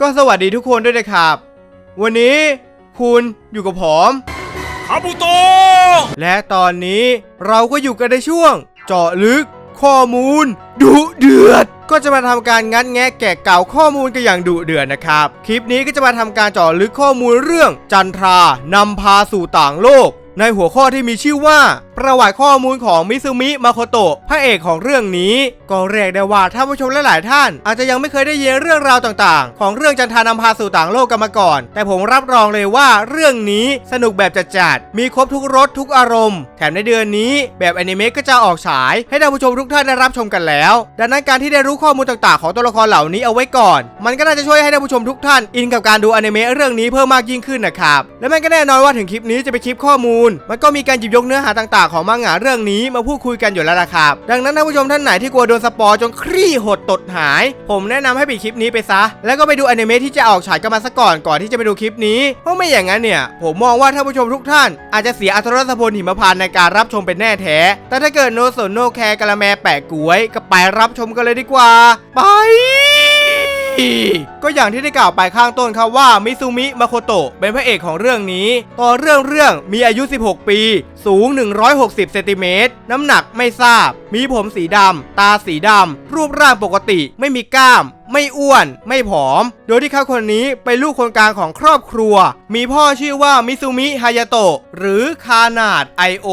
ก็สวัสดีทุกคนด้วยนะครับ วันนี้คุณอยู่กับผมคาบุโตะและตอนนี้เราก็อยู่กันในช่วง เจาะลึกข้อมูล ดุเดือด ก็จะมาทำการงัดแงะแกะเก่าข้อมูลกันอย่างดุเดือดนะครับ คลิปนี้ก็จะมาทำการเจาะลึกข้อมูลเรื่องจันทรานำพาสู่ต่างโลก ในหัวข้อที่มีชื่อว่า ประวัติข้อมูลของมิซุมิมาโคโตะพระเอกของเรื่องนี้ ก็เรียกได้ว่าท่านผู้ชมหลายๆท่าน อาจจะยังไม่เคยได้ยินเรื่องราวต่างๆ ของเรื่องจันทานำพาสู่ต่างโลกกันมาก่อน แต่ผมรับรองเลยว่าเรื่องนี้สนุกแบบจัดๆมีครบทุกรสทุกอารมณ์ แถมในเดือนนี้แบบอนิเมะก็จะออกฉาย ให้ท่านผู้ชมทุกท่านได้รับชมกันแล้ว ดังนั้นการที่ได้รู้ข้อมูลต่างๆ ของตัวละครเหล่านี้เอาไว้ก่อน มันก็น่าจะช่วยให้ท่านผู้ชมทุกท่าน อินกับการดูอนิเมะเรื่องนี้เพิ่มมากยิ่งขึ้นนะครับและมันก็แน่นอนว่าถึงคลิปนี้จะเป็นคลิปข้อมูล มันก็มีการหยิบยกเนื้อหาต่างๆของมังงะเรื่องนี้มาพูดคุยกันอยู่แล้วล่ะครับ ดังนั้นท่านผู้ชมท่านไหนที่กลัวโดนสปอยจนคลี่หดตดหาย ผมแนะนำให้ปิดคลิปนี้ไปซะ แล้วก็ไปดูอนิเมะที่จะออกฉายกันมาซะก่อนก่อนที่จะไปดูคลิปนี้เพราะไม่อย่างนั้นเนี่ย ผมมองว่าท่านผู้ชมทุกท่าน อาจจะเสียอัตรสพลหิมพานในการรับชมเป็นแน่แท้ แต่ถ้าเกิดโนสนโนแคร์กะละแมแปะกล้วยก็ไปรับชมกันเลยดีกว่า ไป ก็อย่างที่ได้กล่าวไปข้างต้นครับว่ามิซูมิมาโคโตะเป็นพระเอกของเรื่องนี้ ตอนเรื่องเรื่องมีอายุ 16 ปี สูง 160 เซนติเมตร น้ำหนักไม่ทราบมีผมสีดำ ตาสีดำ รูปร่างปกติ ไม่มีกล้าม ไม่อ้วน ไม่ผอม โดยที่เขาคนนี้เป็นลูกคนกลางของครอบครัว มีพ่อชื่อว่ามิซูมิฮายาโตะหรือคานาดไอโอ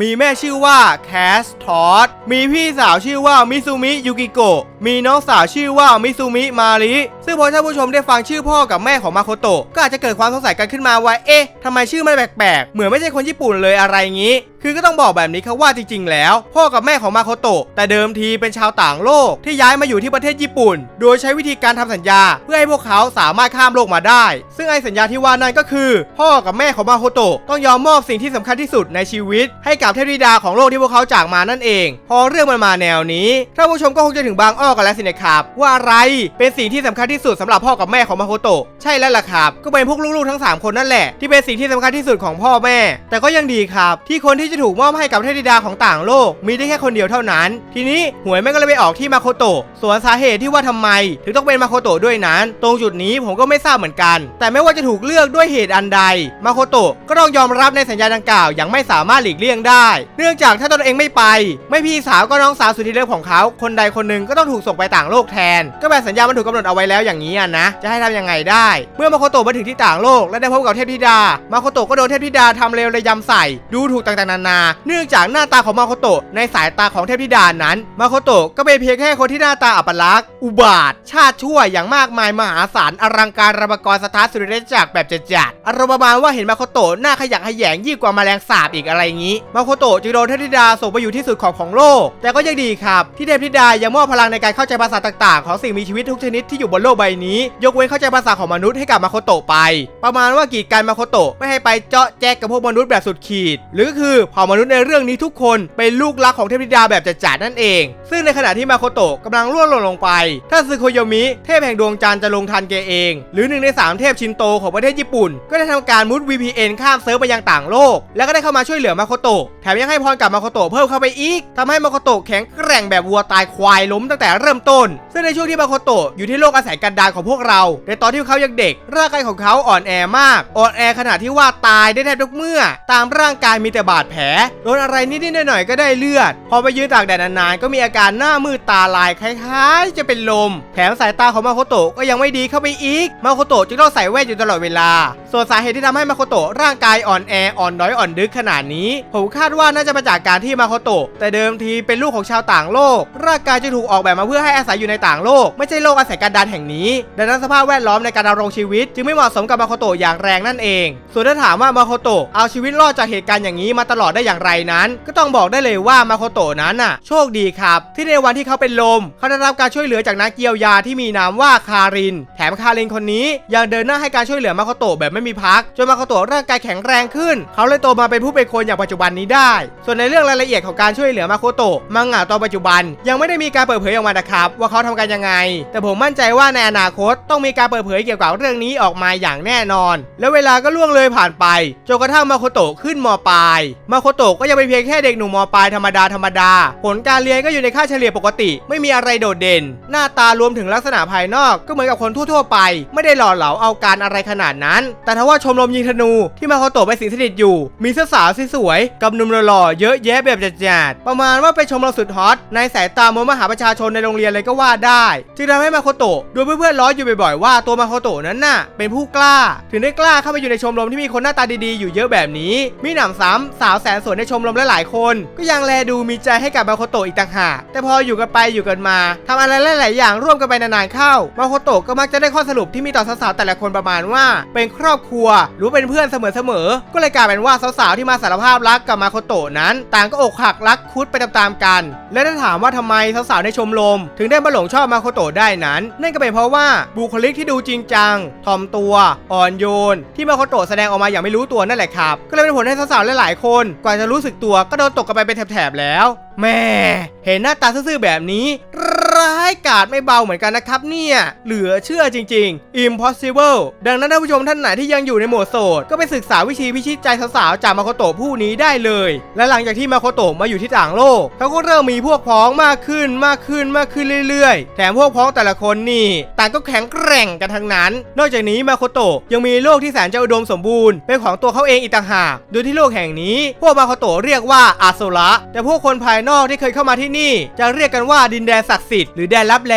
มีแม่ชื่อว่าแคสทอสมีพี่สาวชื่อว่ามิซูมิยูกิโกะ มีน้องสาวชื่อว่ามิซูมิมาริซึ่งพอท่านผู้ชมได้ฟังชื่อพ่อกับแม่ของมาโคโตะก็อาจจะเกิดความสงสัยกันขึ้นมาว่าเอ๊ะทำไมชื่อมันแปลกๆ เหมือนไม่ใช่คนญี่ปุ่นเลยอะไรงี้ คือก็ต้องบอกแบบนี้ครับว่าจริง ๆ แล้ว พ่อกับแม่ของมาโคโตะแต่เดิมทีเป็นชาวต่างโลกที่ย้ายมาอยู่ที่ประเทศญี่ปุ่น โดยใช้วิธีการทำสัญญา เพื่อให้พวกเขาสามารถข้ามโลกมาได้ ซึ่งไอ้สัญญาที่ว่านั่นก็คือ พ่อกับแม่ของมาโคโตะต้องยอมมอบสิ่งที่สำคัญที่สุดในชีวิต ให้กับเทพธิดาของโลกที่พวกเขาจากมานั่นเอง พอเรื่องมันมาแนวนี้ท่านผู้ชมก็คงจะถึงบางอ้อกันแล้วสินะครับว่าอะไรเป็นสิ่งที่สำคัญที่สุดสำหรับพ่อกับแม่ของมาโคโตะใช่แล้วล่ะครับ ก็เป็นพวกลูกๆทั้งสามคนนั่นแหละที่เป็นสิ่งที่สำคัญที่สุดของพ่อแม่ แต่ก็ยังดีครับ ที่คนที่จะถูกมอบให้กับเทพธิดาของต่างโลก มีได้แค่คนเดียวเท่านั้น ทีนี้หวยแม่ก็เลยไปออกที่มาโคโตะส่วนสาเหตุที่ว่าทำไม ถึงต้องเป็นมาโคโตะด้วยนั้น ตรงจุดนี้ผมก็ไม่ทราบเหมือนกัน แต่ไม่ว่าจะถูกเลือกด้วยเหตุอันใด มาโคโตะก็ต้องยอมรับในสัญญาดังกล่าวอย่างไม่สามารถหลีกเลี่ยงได้ เนื่องจากถ้าตนเองไม่ไป ไม่พี่สาวก็น้องสาวสุดที่เลิฟของเขา คนใดคนหนึ่งก็ต้องถูกส่งไปต่างโลกแทน ก็แบบสัญญามันถูกกำหนดเอาไว้แล้วอย่างนี้อะนะ จะให้ทำยังไงได้ เมื่อมาโคโตะมาถึงที่ต่างโลกและได้พบกับเทพธิดา มาโคโตะก็โดนเทพธิดาทำเลวระยำใส่ ดูถูกต่างๆนานา เนื่องจากหน้าตาของมาโคโตะในสายตาของเทพธิดานั้น มาโคโตะก็เป็นเพียงแค่คนที่หน้าตาอัปลักษณ์ อุบาท ชาติชั่วอย่างมากมายมหาศาลอลังการระบกรสถานสุริยจักรแบบจัดๆอารมณ์ประมาณว่าเห็นมาโคโตะหน้าขยักขยงยิ่งกว่าแมลงสาบอีกอะไรงนี้ มาโคโตะจึงโดนเทพธิดาส่งไปอยู่ที่สุดขอบของโลก แต่ก็ยังดีครับ ที่เทพธิดายังมอบพลังในการเข้าใจภาษาต่างๆ ของสิ่งมีชีวิตทุกชนิดที่อยู่บนโลกใบนี้ ยกเว้นเข้าใจภาษาของมนุษย์ให้กับมาโคโตะไป ประมาณว่ากีดกันมาโคโตะไม่ให้ไปเจาะแจ๊กกับพวกมนุษย์แบบสุดขีด หรือก็คือเผ่ามนุษย์ในเรื่องนี้ทุกคนเป็นลูกรักของเทพธิดาแบบจัดๆนั่นเอง ซึ่งในขณะที่มาโคโตะกำลังร่วงหล่นลงไปท่าซึโคโยมิเทพแห่งดวงจันทร์จะลงทันแกเอง หรือหนึ่งในสามเทพชินโตของประเทศญี่ปุ่น ก็ได้ทำการมุด VPN ข้ามเซิร์ฟไปยังต่างโลก แล้วก็ได้เข้ามาช่วยเหลือมาโคโตะแถมยังให้พรกับมาโคโตะเพิ่มเข้าไปอีกทำให้มาโคโตะแข็งแกร่งแบบวัวตายควายล้มตั้งแต่เริ่มต้น ซึ่งในช่วงที่มาโคโตะอยู่ที่โลกอาศัยกันดารของพวกเรา ในตอนที่เขายังเด็กร่างกายของเขาอ่อนแอมาก อ่อนแอขนาดที่ว่าตายได้แทบทุกเมื่อ ตามร่างกายมีแต่บาดแผลโดนอะไรนิดๆหน่อยๆก็ได้เลือด พอไปยืนตากแดดนานๆก็มีอาการหน้ามืดตาลายคล้ายๆ จะเป็นลม แถมสายตาของมาโคโตะก็ยังไม่ดีเข้าไปอีก มาโคโตะจึงต้องใส่แว่นอยู่ตลอดเวลา ส่วนสาเหตุที่ทำให้มาโคโตะร่างกายอ่อนแออ่อนน้อยอ่อนดึกขนาดนี้ ผมคาดว่าน่าจะมาจากการที่มาโคโตะแต่เดิมทีเป็นลูกของชาวต่างโลก ร่างกายจะถูกออกแบบมาเพื่อให้อาศัยอยู่ในต่างโลก ไม่ใช่โลกอาศัยกันดารแห่งนี้ดังนั้นสภาพแวดล้อมในการดำรงชีวิต จึงไม่เหมาะสมกับมาโคโตะอย่างแรงนั่นเอง ส่วนถ้าถามว่ามาโคโตะเอาชีวิตรอดจากเหตุการณ์อย่างนี้มาตลอดได้อย่างไรนั้น ก็ต้องบอกได้เลยว่ามาโคโตะนั้นน่ะ โชคดีครับ ที่ในวันที่เขาเป็นลม เขาได้รับการช่วยเหลือจากนักเยียวยาที่มีนามว่าคาริน แถมคารินคนนี้ยังเดินหน้าให้การช่วยเหลือมาโคโตะแบบไม่มีพักจนมาโคโตะร่างกายแข็งแรงขึ้น เขาเลยโตมาเป็นผู้เป็นคนอย่างปัจจุบันนี้ได้ ส่วนในเรื่องรายละเอียดของการช่วยเหลือมาโคโตะมังงะตอนปัจจุบัน ยังไม่ได้มีการเปิดเผยออกมานะครับ ว่าเขาทำกันยังไง แต่ผมมั่นใจว่าในอนาคตต้องมีการเปิดเผยเกี่ยวกับเรื่องนี้ออกมาอย่างแน่นอน แล้วเวลาก็ล่วงเลยผ่านไปจนกระทั่งมาโคโตะขึ้นมปลายมาโคโตะก็ยังเป็นเพียงแค่เด็กหนุ่มมปลายธรรมดาธรรมดา ผลการเรียนก็อยู่ในค่าเฉลี่ยปกติ ไม่มีอะไรโดดเด่น หน้าตารวมถึงลักษณะภายนอกก็เหมือนกับคนทั่วๆไป ไม่ได้หล่อเหลาเอาการอะไรขนาดนั้น แต่ถ้าว่าชมรมยิงธนูที่มาโคโตะไปสิงสถิตอยู่ มีสาวสวยๆกับหนุ่มหล่อเยอะแยะแบบจัดๆประมาณว่าเป็นชมรมสุดฮอตในสายตามวลมหาประชาชนในโรงเรียนเลยก็ว่าได้ จึงทำให้มาโคโตะดูเพื่อนๆล้ออยู่บ่อยๆว่าตัวมาโคโตะนั้นน่ะเป็นผู้กล้า ถึงได้กล้าเข้ามาอยู่ในชมรมที่มีคนหน้าตาดีๆอยู่เยอะแบบนี้ มีหนำซ้ำสาวแสนสวยในชมรมหลายๆคน ก็ยังแลดูมีใจให้กับมาโคโตะอีกต่างหากแต่พออยู่กันไปอยู่กันมาทำอะไรหลายๆอย่างร่วมกันไปนานๆเข้ามาโคโตะก็มักจะได้ข้อสรุปที่มีต่อสาวๆแต่ละคนประมาณว่า เป็นครอบครัวหรือเป็นเพื่อนเสมอๆก็เลยกลายเป็นว่าสาวๆที่มาสารภาพรักกับมาโคโตะนั้น ต่างก็อกหักรักคุดไปตามๆกัน และถ้าถามว่าทำไมสาวๆในชมรม ถึงได้มาหลงชอบมาโคโตะได้นั้นนั่นก็เป็นเพราะว่าบุคลิกที่ดูจริงจังถ่อมตัวอ่อนโยน ที่มาโคโตะแสดงออกมาอย่างไม่รู้ตัวนั่นแหละครับ ก็เลยเป็นผลให้สาวๆหลายๆคน กว่าจะรู้สึกตัวก็โดนตกกันไปเป็นแถบๆแล้ว แม่เห็นหน้าตาซื่อๆแบบนี้ ร้ายกาจไม่เบาเหมือนกันนะครับเนี่ยเหลือเชื่อจริง ๆ impossible ดังนั้นท่านผู้ชมท่านไหนที่ยังอยู่ในโหมดโสด ก็ไปศึกษาวิธีพิชิตใจสาวๆจากมาโคโตะผู้นี้ได้เลย และหลังจากที่มาโคโตะมาอยู่ที่ต่างโลกเขาก็เริ่มมีพวกพ้องมากขึ้นมากขึ้นมากขึ้นเรื่อยๆ แถมพวกพ้องแต่ละคนนี่ต่างก็แข็งแกร่งกันทั้งนั้น นอกจากนี้มาโคโตะยังมีโลกที่แสนจะอุดมสมบูรณ์เป็นของตัวเขาเองอีกต่างหากโดยที่โลกแห่งนี้ พวกมาโคโตะเรียกว่าอาโซระแต่พวกคนภายนอกที่เคยเข้ามาที่นี่ จะเรียกกันว่าดินแดนศักดิ์สิทธิ์หรือแดนลับแล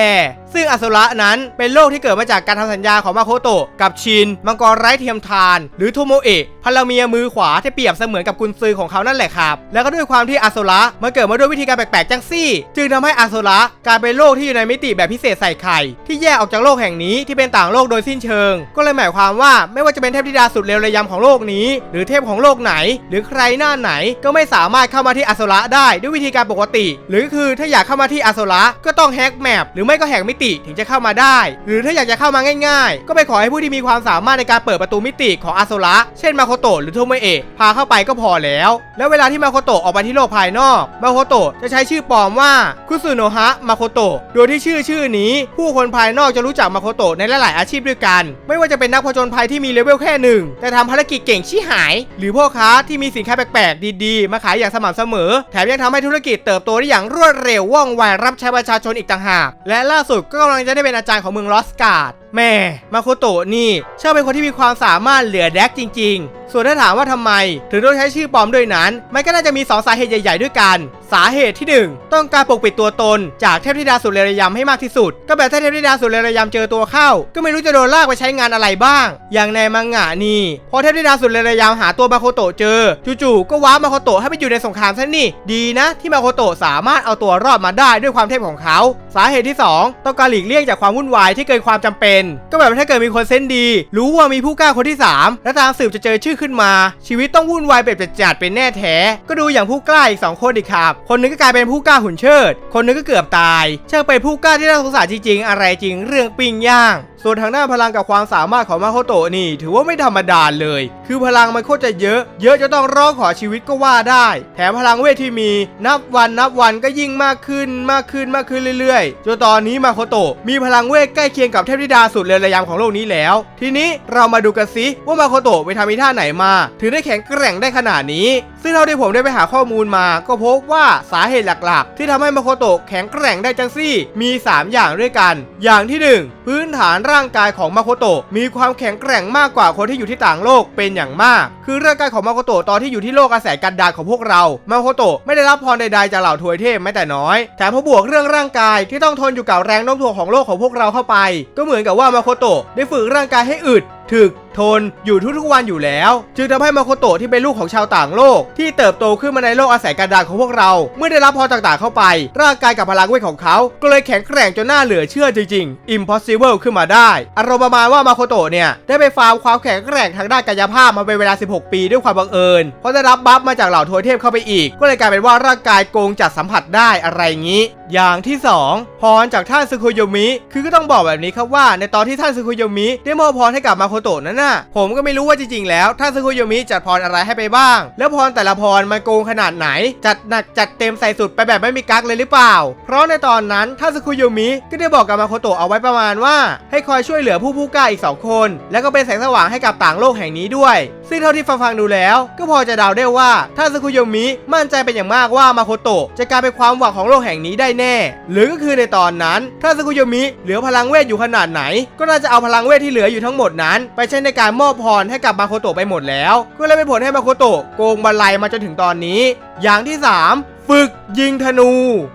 ซึ่งอสุระนั้นเป็นโลกที่เกิดมาจากการทำสัญญาของมาโคโตะกับชิน มังกรไร้เทียมทาน หรือโทโมเอะพลเมียมือขวาที่เปรียบเสมือนกับกุนซือของเขานั่นแหละครับ แล้วก็ด้วยความที่อสุระมันเกิดมาด้วยวิธีการแปลกๆจังซี่ จึงทำให้อสุระกลายเป็นโลกที่อยู่ในมิติแบบพิเศษใส่ไข่ที่แยกออกจากโลกแห่งนี้ที่เป็นต่างโลกโดยสิ้นเชิง ก็เลยหมายความว่าไม่ว่าจะเป็นเทพธิดาสุดเลวระยำของโลกนี้ หรือเทพของโลกไหน หรือใครหน้าไหนก็ไม่สามารถเข้ามาที่อสุระได้ด้วยวิธีการปกติ หรือคือถ้าอยากเข้ามาที่อสุระก็ต้องแฮกแมปหรือไม่ก็แฮกมิติถึงจะเข้ามาได้ หรือถ้าอยากจะเข้ามาง่ายๆ ก็ไปขอให้ผู้ที่มีความสามารถในการเปิดประตูมิติของอาสุระเช่นมาโคโตะหรือโทโมเอะพาเข้าไปก็พอแล้ว แล้วเวลาที่มาโคโตะออกไปที่โลกภายนอกมาโคโตะจะใช้ชื่อปลอมว่าคุซุโนะฮะมาโคโตะโดยที่ชื่อชื่อนี้ ผู้คนภายนอกจะรู้จักมาโคโตะในหลายๆอาชีพด้วยกัน ไม่ว่าจะเป็นนักผจญภัยที่มีเลเวลแค่หนึ่งแต่ทำภารกิจเก่งชิหาย หรือพ่อค้าที่มีสินค้าแปลกๆ ดีๆ มาขายอย่างสม่ำเสมอ แถมยังทำให้ธุรกิจเติบโตได้อย่างรวดเร็วว่องไวรับใช้ประชาชนอีกต่างหาก และล่าสุดก็กำลังจะได้เป็นอาจารย์ของเมืองลอสการ์ด แม่มาโคโตะนี่ช่างเป็นคนที่มีความสามารถเหลือแดกจริง ๆ ส่วนถ้าถามว่าทำไม ถึงต้องใช้ชื่อปลอมด้วยนั้น มันก็น่าจะมี 2 สาเหตุใหญ่ๆด้วยกัน สาเหตุที่ 1 ต้องการปกปิดตัวตน จากเทพธิดาสุดเลระยำให้มากที่สุด ก็แบบถ้าเทพธิดาสุดเลระยำเจอตัวเข้า ก็ไม่รู้จะโดนลากไปใช้งานอะไรบ้าง อย่างในมังงะนี่พอเทพธิดาสุดเลระยำหาตัวมาโคโตะเจอจู่ๆก็ว้ามาโคโตะให้ไปอยู่ในสงครามซะนี่ดีนะที่มาโคโตะสามารถเอาตัวรอดมาได้ด้วยความเทพของเขา สาเหตุที่ 2 ต้องการหลีกเลี่ยงจากความวุ่นวายที่เกินความจำเป็นก็แบบถ้าเกิดมีคนเซนดี รู้ว่ามีผู้กล้าคนที่ 3 และตามสืบจะเจอชื่อขึ้นมา ชีวิตต้องวุ่นวายแบบจัดๆเป็นแน่แท้ ก็ดูอย่างผู้กล้าอีก 2 คนอีกครับ คนหนึงก็กลายเป็นผู้กล้าหุ่นเชิด คนหนึงก็เกือบตายเช่างเป็นผู้กล้าที่น่าสงสารจริงๆ อะไรจริงเรื่องปิ้งย่าง ส่วนทางด้านพลังกับความสามารถของมาโคโตะนี่ ถือว่าไม่ธรรมดาเลย คือพลังมันโคตรจะเยอะ เยอะจะต้องร้องขอชีวิตก็ว่าได้ แถมพลังเวทที่มี นับวันนับวันก็ยิ่งมากขึ้นมากขึ้นมากขึ้นเรื่อยๆจนตอนนี้มาโคโตะมีพลังเวทใกล้เคียงกับเทพธิดาสุดเรือนระยำของโลกนี้แล้ว ทีนี้เรามาดูกันสิว่ามาโคโตะไปทำอีท่าไหนมา ถึงได้แข็งแกร่งได้ขนาดนี้ ซึ่งเท่าที่ผมได้ไปหาข้อมูลมา ก็พบว่าสาเหตุหลักๆ ที่ทำให้มาโคโตะแข็งแกร่งได้จังซี่ มี 3 อย่างด้วยกัน อย่างที่ 1 พื้นฐานร่าางกายของมาโคโตะมีความแข็งแกร่งมากกว่าคนที่อยู่ที่ต่างโลกเป็นอย่างมาก คือร่างกายของมาโคโตะตอนที่อยู่ที่โลกอาศัยกันดารของพวกเรา มาโคโตะไม่ได้รับพรใดๆจากเหล่าทวยเทพแม้แต่น้อยแถมพอบวกเรื่องร่างกายที่ต้องทนอยู่กับแรงโน้มถ่วงของโลกของพวกเราเข้าไป ก็เหมือนกับว่ามาโคโตะได้ฝึกร่างกายให้อึดถึก ทนอยู่ทุกๆวันอยู่แล้ว จึงทำให้มาโคโตะที่เป็นลูกของชาวต่างโลก ที่เติบโตขึ้นมาในโลกอาศัยกันดารของพวกเรา เมื่อได้รับพรต่างๆเข้าไป ร่างกายกับพลังเวทของเขาก็เลยแข็งแกร่งจนน่าเหลือเชื่อจริงๆ impossible ขึ้นมาได้ อารมณ์ประมาณว่ามาโคโตะเนี่ยได้ไปฟาร์มความแข็งแกร่งทางด้านกายภาพมาเป็นเวลา 16 ปีด้วยความบังเอิญเพราะได้รับบัฟมาจากเหล่าทวยเทพเข้าไปอีก ก็เลยกลายเป็นว่าร่างกายโกงจัดสัมผัสได้อะไรงี้ อย่างที่ 2 พรจากท่านซึคุโยมิ คือก็ต้องบอกแบบนี้ครับว่า ในตอนที่ท่านซึคุโยมิได้มอบพรให้กับมาโคโตะนั้นน่ะ ผมก็ไม่รู้ว่าจริงๆแล้วท่านซึคุโยมิจัดพรอะไรให้ไปบ้าง แล้วพรแต่ละพรมันโกงขนาดไหน จัดหนักจัดเต็มใส่สุดไปแบบไม่มีกั๊กเลยหรือเปล่า เพราะในตอนนั้นท่านซึคุโยมิก็ได้บอกกับมาโคโตะเอาไว้ประมาณว่า ให้คอยช่วยเหลือผู้ผู้กล้าอีกสองคน แล้วก็เป็นแสงสว่างให้กับต่างโลกแห่งนี้ด้วย ซึ่งเท่าที่ฟังฟังๆดูแล้ว ก็พอจะเดาได้ว่าท่านซึคุโยมิมั่นใจเป็นอย่างมากว่ามาโคโตะจะกลายเป็นความหวังของโลกแห่งนี้ได้แน่ หรือก็คือในตอนนั้นท่านซึคุโยมิเหลือพลังเวทอยู่ขนาดไหน ก็น่าจะเอาพลังเวทที่เหลืออยู่ทั้งหมดนั้น ไปใช้ในการมอบพรให้กับมาโคโตะไปหมดแล้ว ก็เลยเป็นผลให้มาโคโตะโกงบันไลมาจนถึงตอนนี้ อย่างที่ 3 ฝึก ยิงธนู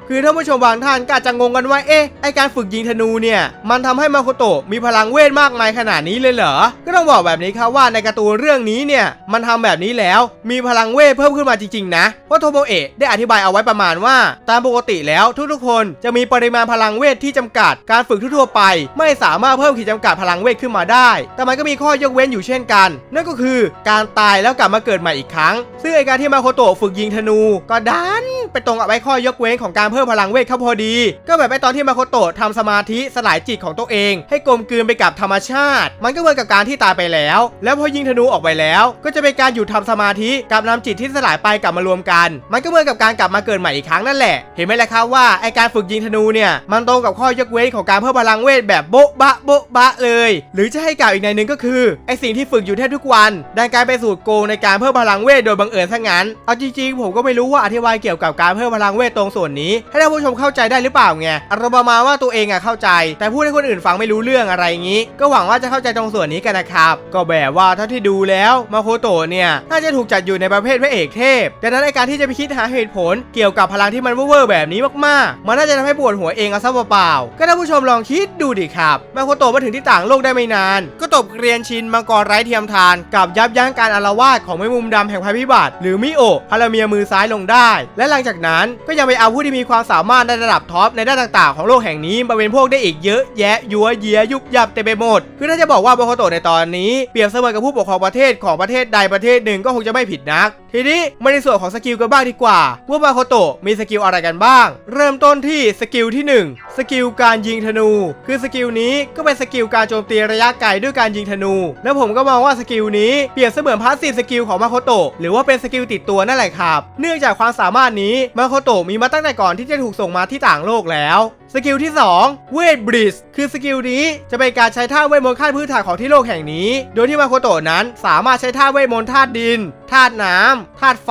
คือท่านผู้ชมบางท่านก็อาจจะงงกันว่า เอ๊ะ ไอการฝึกยิงธนูเนี่ย มันทำให้มาโคโตะมีพลังเวทมากมายขนาดนี้เลยเหรอ ก็ต้องบอกแบบนี้ครับว่าในการ์ตูนเรื่องนี้เนี่ย มันทำแบบนี้แล้ว มีพลังเวทเพิ่มขึ้นมาจริงๆ นะ เพราะโทโมเอะได้อธิบายเอาไว้ประมาณว่า ตามปกติแล้วทุกๆ คนจะมีปริมาณพลังเวทที่จำกัด การฝึกทั่วไป ไม่สามารถเพิ่มขีดจำกัดพลังเวทขึ้นมาได้ แต่มันก็มีข้อยกเว้นอยู่เช่นกัน นั่นก็คือการตายแล้วกลับมาเกิดใหม่อีกครั้ง ซึ่งไอการที่มาโคโตะฝึกยิงธนูก็ดันไปตรงกับไอ้ข้อยกเว้นของการเพิ่มพลังเวทเข้าพอดี ก็แบบไอตอนที่มาโคโตะทำสมาธิสลายจิตของตัวเอง ให้กลมกลืนไปกับธรรมชาติ มันก็เหมือนกับการที่ตายไปแล้ว แล้วพอยิงธนูออกไปแล้ว ก็จะเป็นการหยุดทำสมาธิกับนำจิตที่สลายไปกลับมารวมกัน มันก็เหมือนกับการกลับมาเกิดใหม่อีกครั้งนั่นแหละ เห็นไหมล่ะครับว่าไอการฝึกยิงธนูเนี่ยมันตรงกับข้อยกเว้นของการเพิ่มพลังเวทแบบโบ๊ะบะโบ๊ะบะเลย หรือจะให้กล่าวอีกในหนึ่งก็คือไอสิ่งที่ฝึกอยู่แทบทุกวันดันกลายเป็นสูตรโกงในการเพิ่มพลังเวทโดยบังเอิญซะงั้นเอาจริงๆ ผมก็ไม่รู้ว่าอธิบายเกี่ยวกับการเพิ่มพลังเวทตรงส่วนนี้ ให้ท่านผู้ชมเข้าใจได้หรือเปล่าไงอารมณ์ประมาณว่าตัวเองอะเข้าใจ แต่พูดให้คนอื่นฟังไม่รู้เรื่องอะไรงี้ ก็หวังว่าจะเข้าใจตรงส่วนนี้กันนะครับ ก็แบบว่าเท่าที่ดูแล้วมาโคโตะเนี่ยน่าจะถูกจัดอยู่ในประเภทพระเอกเทพดังนั้นในการที่จะไปคิดหาเหตุผล เกี่ยวกับพลังที่มันเวอร์แบบนี้มากๆ มันน่าจะทำให้ปวดหัวเองเอาซะเปล่าๆก็ท่านผู้ชมลองคิดดูดิครับมาโคโตะมาถึงที่ต่างโลกได้ไม่นาน ก็ตบเกรียนชินมังกรไร้เทียมทาน กับยับยั้งการอาละวาดของแมงมุมดำแห่งภัยพิบัติ หรือมิโอพาราเมียมือซ้ายลงได้ และหลังจากนั้นก็ยังไปเอาผู้ที่มีความสามารถในระดับท็อปในด้านต่างๆ ของโลกแห่งนี้มาเป็นพวกได้อีกเยอะแยะยัวเยียยุบยับเต็มไปหมด คือถ้าจะบอกว่ามาโคโตะในตอนนี้เปรียบเสมือนกับผู้ปกครองประเทศของประเทศใดประเทศหนึ่งก็คงจะไม่ผิดนัก ทีนี้มาในส่วนของสกิลกันบ้างดีกว่า ว่ามาโคโตะมีสกิลอะไรกันบ้าง เริ่มต้นที่สกิลที่ 1 สกิลการยิงธนู คือสกิลนี้ก็เป็นสกิลการโจมตีระยะไกลด้วยการยิงธนู แล้วผมก็มองว่าสกิลนี้เปรียบเสมือนพาสซีฟสกิลของมาโคโตะหรือว่าเป็นสกิลติดตัวนั่นแหละครับ เนื่องจากความสามารถนี้มาโคโตะมีมาตั้งแต่ก่อนที่จะถูกส่งมาที่ต่างโลกแล้ว สกิลที่ 2 เวทบริสคือสกิลนี้จะเป็นการใช้ท่าเวทมนต์ขั้นพื้นฐานของที่โลกแห่งนี้ โดยที่มาโคโตะนั้นสามารถใช้ท่าเวทมนต์ธาตุดินธาตุน้ำธาตุไฟ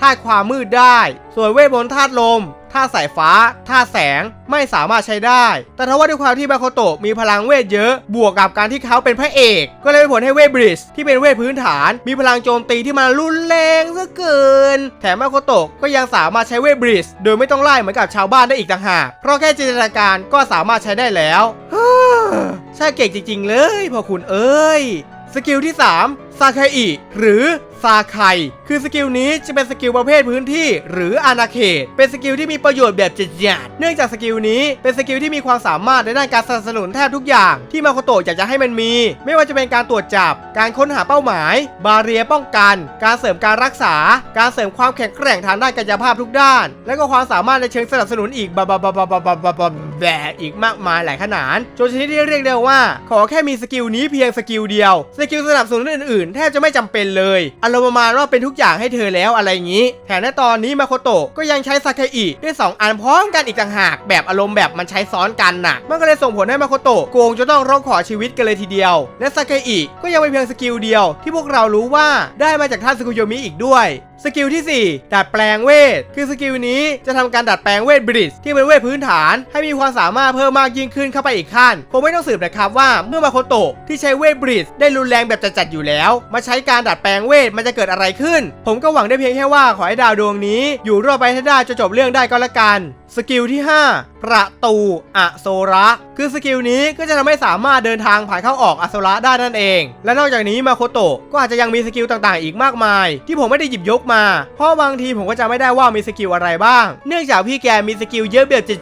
ธาตุความมืดได้ ส่วนเวทมนต์ธาตุลมธาตุสายฟ้าธาตุแสงไม่สามารถใช้ได้ แต่ทว่าด้วยความที่มาโคโตะมีพลังเวทเยอะ บวกกับการที่เขาเป็นพระเอก ก็เลยเป็นผลให้เวทบริสที่เป็นเวทพื้นฐาน มีพลังโจมตีที่มันรุนแรงซะเกิน แถมมาโคโตะก็ยังสามารถใช้เวทบริสโดยไม่ต้องไล่เหมือนกับชาวบ้านได้อีกต่างหาก เพราะแค่จินตนาการก็สามารถใช้ได้แล้วใช่เก่งจริง ๆ เลยพ่อคุณเอ้ย สกิลที่ 3 ซาคาอิหรือซาไคคือสกิลนี้จะเป็นสกิลประเภทพื้นที่หรืออาณาเขต เป็นสกิลที่มีประโยชน์แบบจัดจดเนื่องจากสกิลนี้เป็นสกิลที่มีความสามารถในด้านการสนับสนุนแทบทุกอย่าง ที่มาโคโตะอยากจะให้มันมี ไม่ว่าจะเป็นการตรวจจับ การค้นหาเป้าหมาย บาเรียป้องกัน การเสริมการรักษา การเสริมความแข็งแกร่งทางด้านกายภาพทุกด้าน และก็ความสามารถในเชิงสนับสนุนอีกบาบาบาบาบาบาบาบาแบะอีกมากมายหลายขนาดจนชนิดที่เรียกได้ว่า ขอแค่มีสกิลนี้เพียงสกิลเดียว สกิลสนับสนุนอื่นนแทบจะไม่จำเป็นเลยอารมณ์ประมาณว่าเป็นทุกอย่างให้เธอแล้วอะไรอย่างนี้ แถมในตอนนี้มาโคโตะก็ยังใช้ซาเคอิได้สองอันพร้อมกันอีกต่างหาก แบบอารมณ์แบบมันใช้ซ้อนกันน่ะ มันก็เลยส่งผลให้มาโคโตะโกงจะต้องร้องขอชีวิตกันเลยทีเดียว และซาเคอิก็ยังเป็นเพียงสกิลเดียว ที่พวกเรารู้ว่าได้มาจากท่านสกุโยมิอีกด้วย สกิลที่ 4 ดัดแปลงเวท คือสกิลนี้จะทำการดัดแปลงเวทบริดที่เป็นเวทพื้นฐาน ให้มีความสามารถเพิ่มมากยิ่งขึ้นเข้าไปอีกขั้นผมไม่ต้องสืบนะครับว่าเมื่อมาโคโตะที่ใช้เวทบริดได้รุนแรงแบบจัดๆอยู่แล้ว มาใช้การดัดแปลงเวทมันจะเกิดอะไรขึ้น ผมก็หวังได้เพียงแค่ว่าขอให้ดาวดวงนี้ อยู่รอดไปให้ได้จนจบเรื่องได้ก็แล้วกันสกิลที่ 5 ประตูอโซระคือสกิลนี้ก็จะทำให้สามารถเดินทางผ่านเข้าออกอโซระได้นั่นเอง และนอกจากนี้มาโคโตะก็อาจจะยังมีสกิลต่างๆ อีกมากมาย ที่ผมไม่ได้หยิบยกมา เพราะบางทีผมก็จะไม่ได้ว่ามีสกิลอะไรบ้าง เนื่องจากพี่แกมีสกิลเยอะแบบเจ็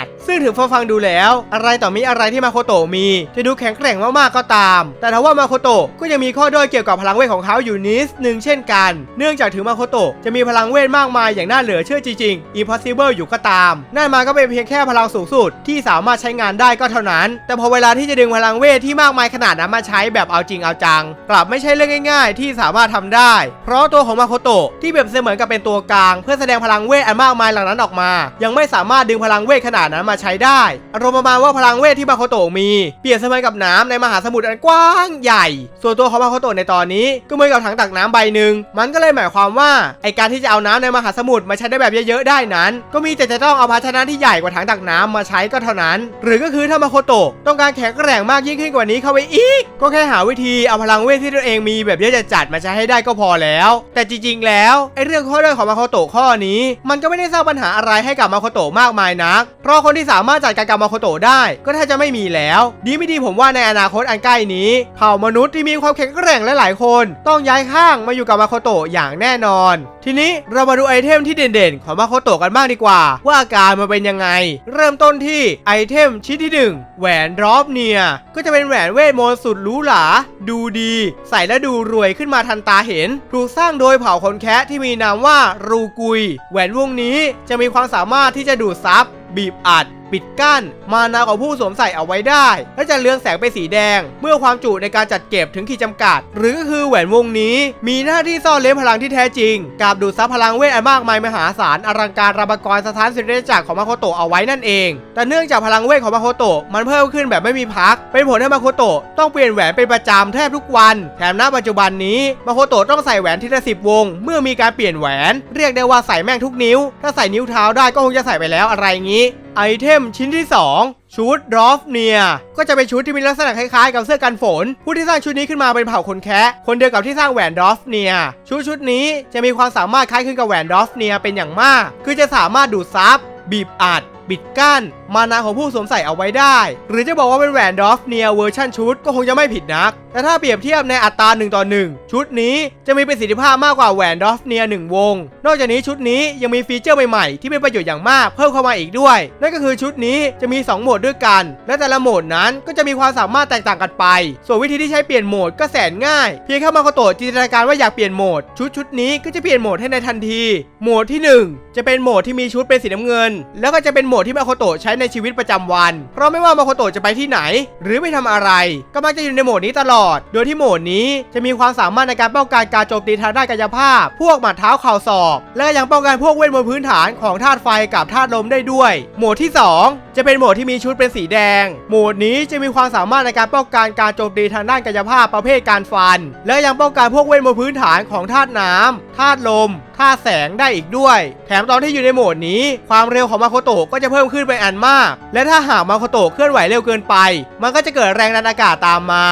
ดๆซึ่งถึงฟังฟังดูแล้ว อะไรต่อมีอะไรที่มาโคโตะมีจะดูแข็งแกร่งมากๆก็ตาม แต่ถ้าว่ามาโคโตะก็ยังมีข้อด้อยเกี่ยวกับพลังเวทของเขาอยู่นิดนึงเช่นกัน เนื่องจากถึงมาโคโตะจะมีพลังเวทมากมายอย่างน่าเหลือเชื่อจริงๆ impossible อยู่ก็ตามมนั่นมันก็เป็นเพียงแค่พลังสูงสุดที่สามารถใช้งานได้ก็เท่านั้น แต่พอเวลาที่จะดึงพลังเวทที่มากมายขนาดนั้นมาใช้แบบเอาจริงเอาจัง กลับไม่ใช่เรื่องง่าย ๆ ที่สามารถทำได้ เพราะตัวของมาโคโตะที่เปรียบเสมือนกับเป็นตัวกลาง เพื่อแสดงพลังเวทอันมากมายเหล่านั้นออกมา ยังไม่สามารถดึงพลังเวทขนาดนั้นมาใช้ได้อารมณ์ประมาณว่าพลังเวทที่มาโคโตะมีเปรียบเสมือนกับน้ำในมหาสมุทรอันกว้างใหญ่ ส่วนตัวของมาโคโตะในตอนนี้ก็เหมือนกับถังตักน้ำใบหนึ่งมันก็เลยหมายความว่าไอการที่จะเอาน้ำในมหาสมุทรมาใช้ได้แบบเยอะๆได้นั้น ก็มีแต่จะต้องเอาภาชนะที่ใหญ่กว่าถังตักน้ำมาใช้ก็เท่านั้น หรือก็คือถ้ามาโคโตะต้องการแข็งแกร่งมากยิ่งขึ้นกว่านี้เข้าไปอีก ก็แค่หาวิธีเอาพลังเวทที่ตัวเองมีแบบเยอะจัดมาใช้ให้ได้ก็พอแล้ว แต่จริงๆ แล้วไอ้เรื่องข้อด้อยของมาโคโตะข้อนี้ มันก็ไม่ได้สร้างปัญหาอะไรให้กับมาโคโตะมากมายนัก เพราะคนที่สามารถจัดการกับมาโคโตะได้ ก็แทบจะไม่มีแล้ว ดีไม่ดีผมว่าในอนาคตอันใกล้นี้ เผ่ามนุษย์ที่มีความแข็งแกร่งหลายๆคน ต้องย้ายข้างมาอยู่กับมาโคโตะอย่างแน่นอน ทีนี้เรามาดูไอเทมที่เด่นๆ ของมาโคโตะกันบ้างดีกว่า ว่าการมันเป็นยังไง เริ่มต้นที่ไอเทมชิ้นที่หนึ่งแหวนรอบเนีย ก็จะเป็นแหวนเวทมนต์สุดหรูหราดูดี ใส่แล้วดูรวยขึ้นมาทันตาเห็น ถูกสร้างโดยเผ่าคนแคะที่มีนามว่ารูกุย แหวนวงนี้จะมีความสามารถที่จะดูดซับบีบอัด ปิดกั้น มานาของผู้สวมใส่เอาไว้ได้ และจะเลืองแสงเป็นสีแดง เมื่อความจุในการจัดเก็บถึงขีดจำกัด หรือก็คือแหวนวงนี้ มีหน้าที่ซ่อนเร้นพลังที่แท้จริงกับดูดซับพลังเวทอันมากมายมหาศาลอลังการระบกรสถานสิริจักรของมาโคโตะเอาไว้นั่นเอง แต่เนื่องจากพลังเวทของมาโคโตะมันเพิ่มขึ้นแบบไม่มีพัก เป็นผลให้มาโคโตะต้องเปลี่ยนแหวนเป็นประจำแทบทุกวัน แถมณปัจจุบันนี้มาโคโตะต้องใส่แหวนทีละสิบวง เมื่อมีการเปลี่ยนแหวน เรียกได้ว่าใส่แม่งทุกนิ้ว ถ้าใส่นิ้วเท้าได้ก็คงจะใส่ไปแล้วอะไรงี้ไอเทมชิ้นที่ 2 ชุดดรอฟเนียก็จะเป็นชุดที่มีลักษณะคล้ายๆ กับเสื้อกันฝน ผู้ที่สร้างชุดนี้ขึ้นมาเป็นเผ่าคนแคะคนเดียวกับที่สร้างแหวนดรอฟเนียชุดชุดนี้จะมีความสามารถคล้ายคลึงกับแหวนดรอฟเนียเป็นอย่างมาก คือจะสามารถดูดซับบีบอัดบิดกั้น มานาของผู้สวมใส่เอาไว้ได้ หรือจะบอกว่าเป็นแหวนดอฟเนียเวอร์ชันชุดก็คงจะไม่ผิดนักแต่ถ้าเปรียบเทียบในอัตรา1ต่อ1 ชุดนี้จะมีประสิทธิภาพมากกว่าแหวนดอฟเนีย1วง นอกจากนี้ชุดนี้ยังมีฟีเจอร์ใหม่ๆ ที่เป็นประโยชน์อย่างมากเพิ่มเข้ามาอีกด้วย นั่นก็คือชุดนี้จะมี 2 โหมดด้วยกัน และแต่ละโหมดนั้นก็จะมีความสามารถแตกต่างกันไป ส่วนวิธีที่ใช้เปลี่ยนโหมดก็แสนง่าย เพียงแค่มาโคโตะจินตนาการว่าอยากเปลี่ยนโหมด ชุดชุดนี้ก็จะเปลี่ยนโหมดให้ในทันที โหมดที่หนึ่งจะเป็นโหมดที่มีชุดเป็นสีน้ำเงิน แล้วก็จะเป็นโหมดที่มาโคโตะใช้ในชีวิตประจำวัน เพราะไม่ว่ามาโคโตะจะไปที่ไหน หรือไปทำอะไรก็มักจะอยู่ในโหมดนี้ตลอดโดยที่โหมดนี้จะมีความสามารถในการป้องกันการโจมตีทางด้านกายภาพ พวกหมัดเท้าเข่าศอก และยังป้องกันพวกเวทมนต์พื้นฐานของธาตุไฟกับธาตุลมได้ด้วย โหมดที่ 2 จะเป็นโหมดที่มีชุดเป็นสีแดง โหมดนี้จะมีความสามารถในการป้องกันการโจมตีทางด้านกายภาพประเภทการฟัน และยังป้องกันพวกเวทมนต์พื้นฐานของธาตุน้ำธาตุลมธาตุแสงได้อีกด้วย แถมตอนที่อยู่ในโหมดนี้ ความเร็วของมาโคโตะก็จะเพิ่มขึ้นเป็นอันมาก และถ้าหากมาโคโตะเคลื่อนไหวเร็วเกินไป มันก็จะเกิดแรงดันอากาศตามมา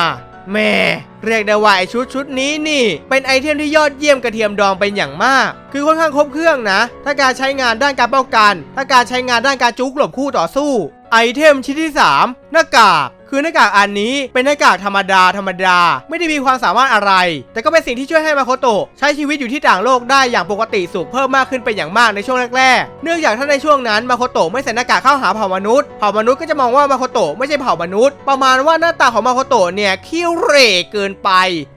แม่เรียกได้ว่าไอชุดชุดนี้นี่ เป็นไอเทมที่ยอดเยี่ยมกระเทียมดองเป็นอย่างมาก คือค่อนข้างครบเครื่องนะ ถ้าการใช้งานด้านการป้องกัน ถ้าการใช้งานด้านการจุกหลบคู่ต่อสู้ ไอเทมชิ้นที่ 3 หน้ากาก คือหน้ากากอันนี้เป็นหน้ากากธรรมดาธรรมดา ไม่ได้มีความสามารถอะไร แต่ก็เป็นสิ่งที่ช่วยให้มาโคโตะใช้ชีวิตอยู่ที่ต่างโลกได้อย่างปกติสุขเพิ่มมากขึ้นเป็นอย่างมากในช่วงแรกๆ เนื่องจากถ้าในช่วงนั้นมาโคโตะไม่ใส่หน้ากากเข้าหาเผ่ามนุษย์ เผ่ามนุษย์ก็จะมองว่ามาโคโตะไม่ใช่เผ่ามนุษย์ ประมาณว่าหน้าตาของมาโคโตะเนี่ยขี้เหร่เกินไป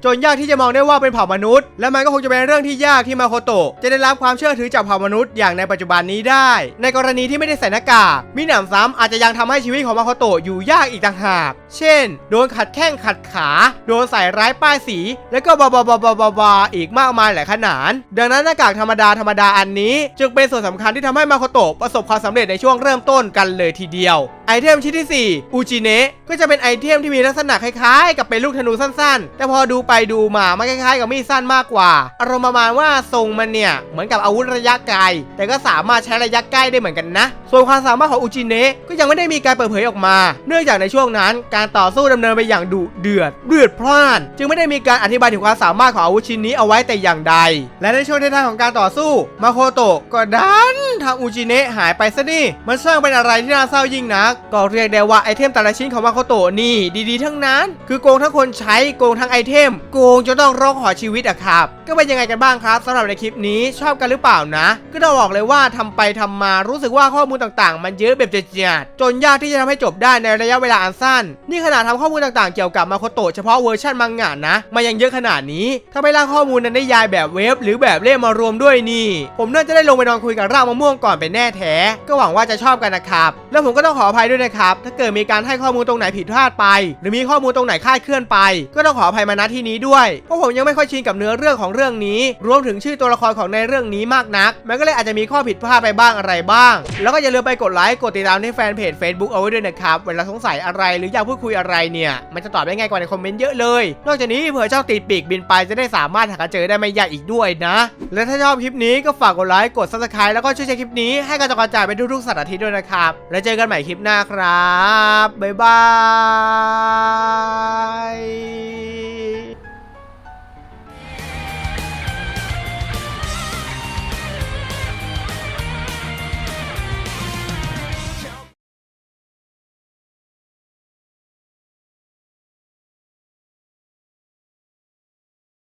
จนยากที่จะมองได้ว่าเป็นเผ่ามนุษย์ และมันก็คงจะเป็นเรื่องที่ยากที่มาโคโตะจะได้รับความเชื่อถือจากเผ่ามนุษย์อย่างในปัจจุบันนี้ได้ ในกรณีที่ไม่ได้ใส่หน้ากากมิหนำซ้ำอาจจะยังทำให้ชีวิตของมาโคโตะอยู่ยากอีกต่างหากเช่น โดนขัดแข้งขัดขา โดนใส่ร้ายป้ายสี แล้วก็บาบาบาบาบาบาอีกมากมายหลายขนาด ดังนั้นหน้ากากธรรมดาธรรมดาอันนี้ จึงเป็นส่วนสำคัญที่ทำให้มาโคโตะประสบความสำเร็จในช่วงเริ่มต้นกันเลยทีเดียวไอเทมชิ้นที่ 4 อูจิเนะก็จะเป็นไอเทมที่มีลักษณะคล้ายๆ กับเป็นลูกธนูสั้นๆ แต่พอดูไปดูมามันคล้ายๆ กับมีดสั้นมากกว่า อารมณ์ประมาณว่าทรงมันเนี่ย เหมือนกับอาวุธระยะไกล แต่ก็สามารถใช้ระยะใกล้ได้เหมือนกันนะ ส่วนความสามารถของอูจิเนะก็ยังไม่ได้มีการเปิดเผยออกมา เนื่องจากในช่วงนั้นการต่อสู้ดำเนินไปอย่างดุเดือดเดือดพล่าน จึงไม่ได้มีการอธิบายถึงความสามารถของอาวุธชิ้นนี้เอาไว้แต่อย่างใด และในช่วงท้ายๆของการต่อสู้มาโคโตะก็ดันทางอูจิเนะหายไปซะนี่มันช่างเป็นอะไรที่น่าเศร้ายิ่งนักก็เรียกได้ว่าไอเทมแต่ละชิ้นของมาโคโตะนี่ดีๆ ทั้งนั้น คือโกงทั้งคนใช้โกงทั้งไอเทม โกงจนต้องร้องขอชีวิตอะครับ ก็เป็นยังไงกันบ้างครับสำหรับในคลิปนี้ชอบกันหรือเปล่านะ ก็ต้องบอกเลยว่าทำไปทำมารู้สึกว่าข้อมูลต่างๆ มันเยอะแบบเจียดจนยากที่จะทำให้จบได้ในระยะเวลาอันสั้น นี่ขนาดทำข้อมูลต่างๆ เกี่ยวกับมาโคโตะเฉพาะเวอร์ชันมังงะนะมายังเยอะขนาดนี้ ถ้าไม่ร่างข้อมูลในนิยายแบบเว็บ หรือแบบเล่มมารวมด้วยนี่ ผมน่าจะได้ลงไปนอนคุยกับร่างมะม่วงก่อนเป็นแน่แท้ ก็หวังว่าจะชอบกันนะครับ แล้วผมก็ต้องขออภัยด้วยนะครับถ้าเกิดมีการให้ข้อมูลตรงไหนผิดพลาดไป หรือมีข้อมูลตรงไหนคลาดเคลื่อนไป ก็ต้องขออภัยมาณที่นี้ด้วยเพราะผมยังไม่ค่อยชินกับเนื้อเรื่องของเรื่องนี้ รวมถึงชื่อตัวละครของในเรื่องนี้มากนัก มันก็เลยอาจจะมีข้อผิดพลาดไปบ้างอะไรบ้าง แล้วก็อย่าลืมไปกดไลค์กดติดตามที่แฟนเพจ Facebook เอาไว้ด้วยนะครับ เวลาสงสัยอะไรหรืออยากพูดคุยอะไรเนี่ย มันจะตอบได้ง่ายกว่าในคอมเมนต์เยอะเลย นอกจากนี้เผื่อเจ้าติดปีกบินไปจะได้สามารถหากันเจอได้ไม่ยากอีกด้วยนะ และถ้าชอบคลิปนี้ก็ฝากกดไลค์กด subscribe แล้วก็ช่วยแชร์คลิปนี้ให้กระจายกระจายไปทุกๆสัปดาห์ทิตย์ด้วยนะครับแล้วเจอกันใหม่คลิปหน้าครับบ๊ายบาย